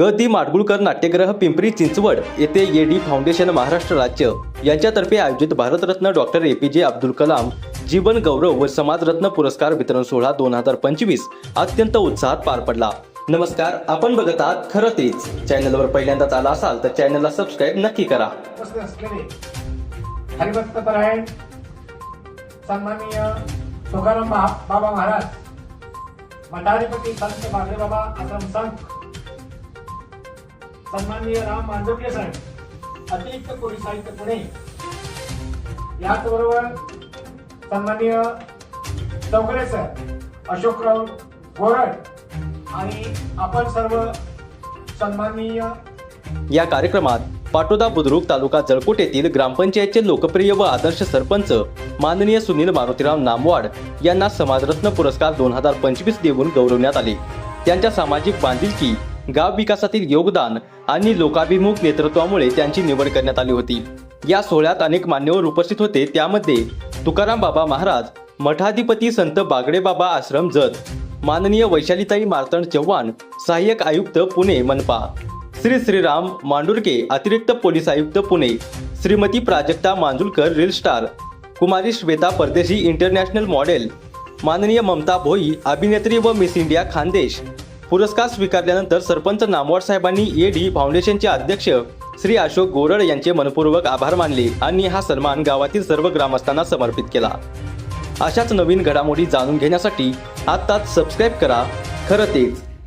ग दी माडगुळकर नाट्यग्रह पिंपरी चिंचवड येथे eddy foundation Maharashtra राज्य यांच्यातर्फे आयोजित भारतरत्न डॉक्टर ए पी जे अब्दुल कलाम जीवन गौरव व समाजरत्न पुरस्कार वितरण सोहळा दोन हजार पंचवीस अत्यंत उत्साहात पार पडला. नमस्कार आपण बघत आहात खरं तेच. चॅनलवर पहिल्यांदाच आला असाल तर चॅनलला सबस्क्राईब नक्की करा. हरिभक्त परायण. सन्माननीय तुकाराम बाबा महाराज. मठाधिपती संत बाबा आश्रम संत सन्माननीय राम मांजोके साहेब अतिरिक्त पोलीस आयुक्त पुणे. याचबरोबर सन्माननीय चौकरे सर अशोकराव गोरड आणि आपण सर्व सन्माननीय या कार्यक्रमात पाटोदा बुद्रुक तालुका जळकोट येथील ग्रामपंचायतचे लोकप्रिय व आदर्श सरपंच माननीय सुनील मारुतीराव नामवाड यांना समाजरत्न पुरस्कार दोन हजार पंचवीस देऊन गौरवण्यात आले. त्यांच्या सामाजिक बांधिलकी गाव विकासातील योगदान आणि लोकाभिमुख नेतृत्वामुळे त्यांची निवड करण्यात आली होती. या सोहळ्यात अनेक मान्यवर उपस्थित होते. त्यामध्ये तुकाराम बाबा महाराज मठाधिपती संत बागडे बाबा आश्रम जत माननीय वैशालीताई मार्तंड चव्हाण सहाय्यक आयुक्त पुणे मनपा श्री श्रीराम मांडुरके अतिरिक्त पोलीस आयुक्त Pune Shrimati Prajakta Manjulkar reel star Kumari Shweta Pardeshi international model माननीय ममता भोई अभिनेत्री व मिस इंडिया खानदेश पुरस्कार स्वीकारल्यानंतर सरपंच नामवाड साहेबांनी ए डी फाउंडेशनचे अध्यक्ष श्री अशोक गोरड यांचे मनपूर्वक आभार मानले आणि हा सन्मान गावातील सर्व ग्रामस्थांना समर्पित केला. अशाच नवीन घडामोडी जाणून घेण्यासाठी आत्ताच सबस्क्राईब करा. खरं तेच.